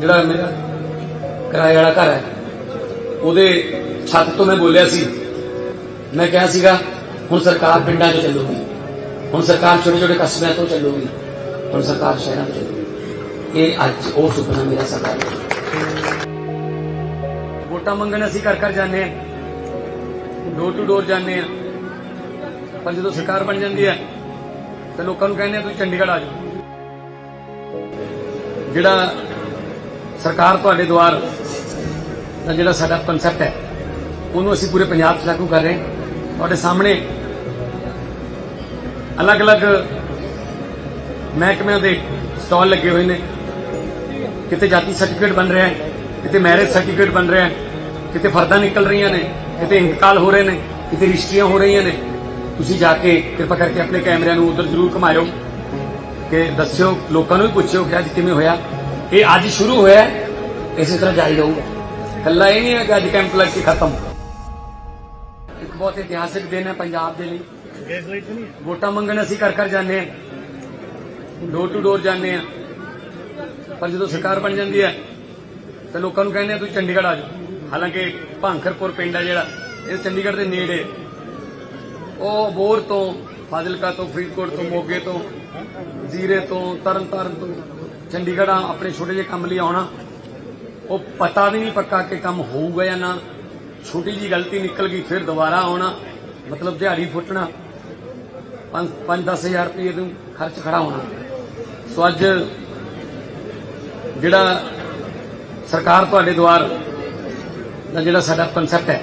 ਜਿਹੜਾ ਮੇਰਾ ਕਿਰਾਏ ਵਾਲਾ ਘਰ ਹੈ, ਉਹਦੇ ਛੱਤ ਤੋਂ ਮੈਂ ਬੋਲਿਆ ਸੀ। ਮੈਂ ਕਿਹਾ ਸੀਗਾ, ਹੁਣ ਸਰਕਾਰ ਪਿੰਡਾਂ 'ਚ ਚੱਲੂਗੀ। ਹੁਣ ਸਰਕਾਰ ਛੋਟੇ ਛੋਟੇ ਕਸਬਿਆਂ ਤੋਂ ਚੱਲੂਗੀ। ਹੁਣ ਸਰਕਾਰ ਸ਼ਹਿਰਾਂ 'ਚ ਚੱਲੂਗੀ। ਇਹ ਅੱਜ ਉਹ ਸੁਪਨਾ ਮੇਰਾ ਸਰਕਾਰ ਵੋਟਾਂ ਮੰਗਣ ਅਸੀਂ ਘਰ ਘਰ ਜਾਂਦੇ ਹਾਂ। ਡੋਰ ਟੂ ਡੋਰ ਜਾਂਦੇ ਹਾਂ। ਪਰ ਜਦੋਂ ਸਰਕਾਰ ਬਣ ਜਾਂਦੀ ਹੈ, ਤੇ ਲੋਕਾਂ ਨੂੰ ਕਹਿੰਦੇ ਆ ਤੁਸੀਂ ਚੰਡੀਗੜ੍ਹ ਆ ਜਾਓ। ਜਿਹੜਾ ਸਰਕਾਰ ਤੁਹਾਡੇ ਦੁਆਰ ਦਾ ਜਿਹੜਾ ਸਾਡਾ ਕਨਸੈਪਟ ਹੈ, ਉਹਨੂੰ ਅਸੀਂ ਪੂਰੇ ਪੰਜਾਬ 'ਚ ਲਾਗੂ ਕਰ ਰਹੇ ਹਾਂ। ਤੁਹਾਡੇ ਸਾਹਮਣੇ ਅਲੱਗ-ਅਲੱਗ ਮਹਿਕਮਿਆਂ ਦੇ ਸਟਾਲ ਲੱਗੇ ਹੋਏ ਨੇ। ਕਿਤੇ ਜਾਤੀ ਸਰਟੀਫਿਕੇਟ ਬਣ ਰਿਹਾ ਹੈ, ਕਿਤੇ ਮੈਰਿਜ ਸਰਟੀਫਿਕੇਟ ਬਣ ਰਿਹਾ ਹੈ, ਕਿਤੇ ਫਰਦਾਂ ਨਿਕਲ ਰਹੀਆਂ ਨੇ, ਕਿਤੇ ਇੰਤਕਾਲ ਹੋ ਰਹੇ ਨੇ, ਕਿਤੇ ਰਿਸ਼ਤੀਆਂ ਹੋ ਰਹੀਆਂ ਨੇ। ਤੁਸੀਂ ਜਾ ਕੇ ਕਿਰਪਾ ਕਰਕੇ ਆਪਣੇ ਕੈਮਰਿਆਂ ਨੂੰ ਉਧਰ ਜ਼ਰੂਰ ਘੁਮਾਇਓ, ਕਿ ਦੱਸਿਓ, ਲੋਕਾਂ ਨੂੰ ਵੀ ਪੁੱਛਿਓ ਕਿ ਅੱਜ ਕਿਵੇਂ ਹੋਇਆ। ਇਹ ਅੱਜ ਸ਼ੁਰੂ ਹੋਇਆ ਇਸੇ ਤਰ੍ਹਾਂ ਜਾਰੀ ਰਹੂਗਾ। ਕੱਲਾ ਇਹ ਨਹੀਂ ਹੈ ਕਿ ਅੱਜ ਕੈਂਪ ਲੱਗ ਕੇ ਖਤਮ। ਇੱਕ ਬਹੁਤ ਇਤਿਹਾਸਿਕ ਦਿਨ ਹੈ ਪੰਜਾਬ ਦੇ ਲਈ। ਵੋਟਾਂ ਮੰਗਣ ਅਸੀਂ ਘਰ ਘਰ ਜਾਂਦੇ ਹਾਂ। ਡੋਰ ਟੂ ਡੋਰ ਜਾਂਦੇ ਹਾਂ। ਪਰ ਜਦੋਂ ਸਰਕਾਰ ਬਣ ਜਾਂਦੀ ਹੈ ਤੇ ਲੋਕਾਂ ਨੂੰ ਕਹਿੰਦੇ ਆ ਤੁਸੀਂ ਚੰਡੀਗੜ੍ਹ ਆ ਜਾਓ। ਹਾਲਾਂਕਿ ਭਾਂਖਰਪੁਰ ਪਿੰਡ ਹੈ ਜਿਹੜਾ ਇਹ ਚੰਡੀਗੜ੍ਹ ਦੇ ਨੇੜੇ। ਉਹ ਬੋਰ ਤੋਂ ਫਾਜ਼ਿਲਕਾ ਤੋਂ ਫਰੀਦਕੋਟ ਤੋਂ ਮੋਗੇ ਤੋਂ ਜ਼ੀਰੇ ਤੋਂ ਤਰਨਤਾਰਨ ਤੋਂ ਚੰਡੀਗੜ੍ਹ ਆਪਣੇ ਛੋਟੇ ਜਿਹੇ ਕੰਮ ਲਈ ਆਉਣਾ, ਉਹ ਪਤਾ ਵੀ ਨਹੀਂ ਪੱਕਾ ਕਿ ਕੰਮ ਹੋਊਗਾ ਜਾਂ ਨਾ। ਛੋਟੀ ਜੀ ਗਲਤੀ ਨਿਕਲ ਗਈ, ਫਿਰ ਦੁਬਾਰਾ ਆਉਣਾ, ਮਤਲਬ ਦਿਹਾੜੀ ਫੁੱਟਣਾ 5-10000 ਰੁਪਏ ਨੂੰ ਖਰਚ ਖੜਾ ਹੋਣਾ। ਸੋ ਅੱਜ ਜਿਹੜਾ ਸਰਕਾਰ ਤੁਹਾਡੇ ਦੁਆਰ ਦਾ ਜਿਹੜਾ ਸਾਡਾ ਕਨਸੈਪਟ ਹੈ,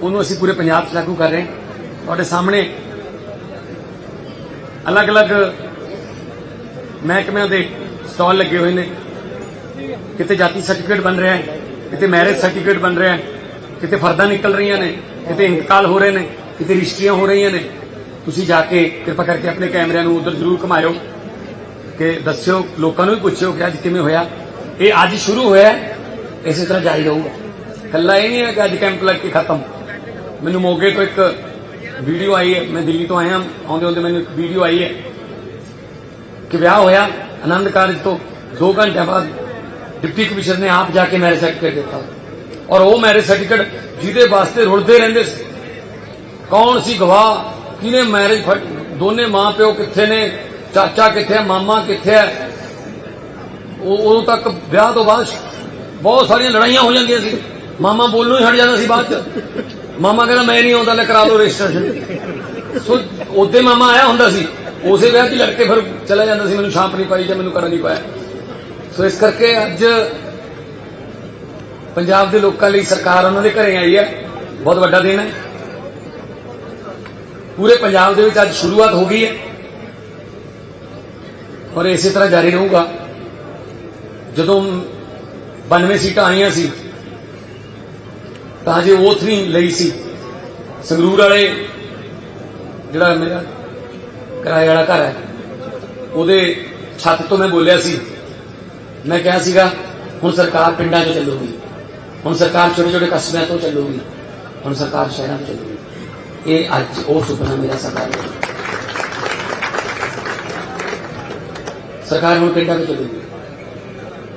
ਉਹਨੂੰ ਅਸੀਂ ਪੂਰੇ ਪੰਜਾਬ 'ਚ ਲਾਗੂ ਕਰ ਰਹੇ ਹਾਂ। ਤੁਹਾਡੇ ਸਾਹਮਣੇ ਅਲੱਗ-ਅਲੱਗ ਮਹਿਕਮਿਆਂ ਦੇ ਸਟਾਲ ਲੱਗੇ ਹੋਏ ਨੇ। ਕਿਤੇ ਜਾਤੀ ਸਰਟੀਫਿਕੇਟ ਬਣ ਰਿਹਾ ਹੈ, ਕਿਤੇ ਮੈਰਿਜ ਸਰਟੀਫਿਕੇਟ ਬਣ ਰਿਹਾ ਹੈ, ਕਿਤੇ ਫਰਦਾਂ ਨਿਕਲ ਰਹੀਆਂ ਨੇ, ਕਿਤੇ ਇੰਤਕਾਲ ਹੋ ਰਹੇ ਨੇ, ਕਿਤੇ ਰਿਸ਼ਤੀਆਂ ਹੋ ਰਹੀਆਂ ਨੇ। ਤੁਸੀਂ ਜਾ ਕੇ ਕਿਰਪਾ ਕਰਕੇ ਆਪਣੇ ਕੈਮਰਿਆਂ ਨੂੰ ਉਧਰ ਜ਼ਰੂਰ ਘੁਮਾਇਓ ਕਿ ਦੱਸਿਓ, ਲੋਕਾਂ ਨੂੰ ਵੀ ਪੁੱਛਿਓ ਕਿ ਅੱਜ ਕਿਵੇਂ ਹੋਇਆ। ਇਹ ਅੱਜ ਸ਼ੁਰੂ ਹੋਇਆ ਇਸੇ ਤਰ੍ਹਾਂ ਜਾਰੀ ਰਹੂਗਾ। ਕੱਲਾ ਇਹ ਨਹੀਂ ਹੈ ਕਿ ਅੱਜ ਕੈਂਪ ਲੱਗ ਕੇ ਖਤਮ। ਮੈਨੂੰ ਮੋਗੇ ਤੋਂ ਇੱਕ ਵੀਡੀਓ ਆਈ ਹੈ, ਮੈਂ ਦਿੱਲੀ ਤੋਂ ਆਇਆ ਆਉਂਦੇ ਆਉਂਦੇ ਮੈਨੂੰ ਇੱਕ ਵੀਡੀਓ ਆਈ ਹੈ ਕਿ ਵਿਆਹ ਹੋਇਆ। ਆਨੰਦ ਕਾਰਜ ਤੋਂ 2 ਘੰਟੇ ਬਾਅਦ ਡਿਪਟੀ ਕਮਿਸ਼ਨਰ ਨੇ ਆਪ ਜਾ ਕੇ ਮੈਰਿਜ ਸਰਟੀਫਿਕੇਟ ਦਿੱਤਾ। ਔਰ ਉਹ ਮੈਰਿਜ ਸਰਟੀਫਿਕੇਟ ਜਿਹਦੇ ਵਾਸਤੇ ਰੁਲਦੇ ਰਹਿੰਦੇ ਸੀ। ਕੌਣ ਸੀ ਗਵਾਹ? ਕਿਹਨੇ ਮੈਰਿਜ ਦੋਨੇ ਮਾਂ ਪਿਓ ਕਿੱਥੇ ਨੇ? ਚਾਚਾ ਕਿੱਥੇ ਹੈ? ਮਾਮਾ ਕਿੱਥੇ ਹੈ? ਉਹ ਉਦੋਂ ਤੱਕ ਵਿਆਹ ਤੋਂ ਬਾਅਦ ਬਹੁਤ ਸਾਰੀਆਂ ਲੜਾਈਆਂ ਹੋ ਜਾਂਦੀਆਂ ਸੀ। ਮਾਮਾ ਬੋਲਣੋਂ ਹੀ ਹਟ ਜਾਂਦਾ ਸੀ ਬਾਅਦ ਚ। ਮਾਮਾ ਕਹਿੰਦਾ, ਮੈਂ ਨਹੀਂ ਆਉਂਦਾ ਲੈ ਕਰਾ ਲਓ ਰਜਿਸਟ੍ਰੇਸ਼ਨ ਸੋ ਉਹਦੇ ਮਾਮਾ ਆਇਆ ਹੁੰਦਾ ਸੀ। ਉਸੇ ਵਿਆਹ 'ਚ ਲੜ ਕੇ ਫਿਰ ਚਲਾ ਜਾਂਦਾ ਸੀ, ਮੈਨੂੰ ਛਾਂਪ ਨਹੀਂ ਪਾਈ ਜਾਂ ਮੈਨੂੰ ਕਰ ਨਹੀਂ ਪਾਇਆ। ਸੋ ਇਸ ਕਰਕੇ ਅੱਜ ਪੰਜਾਬ ਦੇ ਲੋਕਾਂ ਲਈ ਸਰਕਾਰ ਉਹਨਾਂ ਦੇ ਘਰੇ ਆਈ ਹੈ। ਬਹੁਤ ਵੱਡਾ ਦਿਨ ਹੈ। ਪੂਰੇ ਪੰਜਾਬ ਦੇ ਵਿੱਚ ਅੱਜ ਸ਼ੁਰੂਆਤ ਹੋ ਗਈ ਹੈ। ਔਰ ਇਸੇ ਤਰ੍ਹਾਂ ਜਾਰੀ ਰਹੂਗਾ। ਜਦੋਂ 92 ਸੀਟਾਂ ਆਈਆਂ ਸੀ, ਤਾਂ ਜੇ ਉਹ ਨਹੀਂ ਲਈ ਸੀ। ਸੰਗਰੂਰ ਵਾਲੇ, ਜਿਹੜਾ ਮੇਰਾ ਕਿਰਾਏ ਵਾਲਾ ਘਰ ਹੈ। ਉਹਦੇ ਛੱਤ ਤੋਂ ਮੈਂ ਬੋਲਿਆ ਸੀ। ਮੈਂ ਕਿਹਾ ਸੀਗਾ, ਹੁਣ ਸਰਕਾਰ ਪਿੰਡਾਂ 'ਚ ਚੱਲੂਗੀ। ਹੁਣ ਸਰਕਾਰ ਛੋਟੇ ਛੋਟੇ ਕਸਬਿਆਂ ਤੋਂ ਚੱਲੂਗੀ। ਹੁਣ ਸਰਕਾਰ ਸ਼ਹਿਰਾਂ 'ਚ ਚੱਲੂਗੀ। ਇਹ ਅੱਜ ਉਹ ਸੁਪਨਾ ਮੇਰਾ ਸਰਕਾਰ ਸਰਕਾਰ ਹੁਣ ਪਿੰਡਾਂ 'ਚ ਚੱਲੂਗੀ।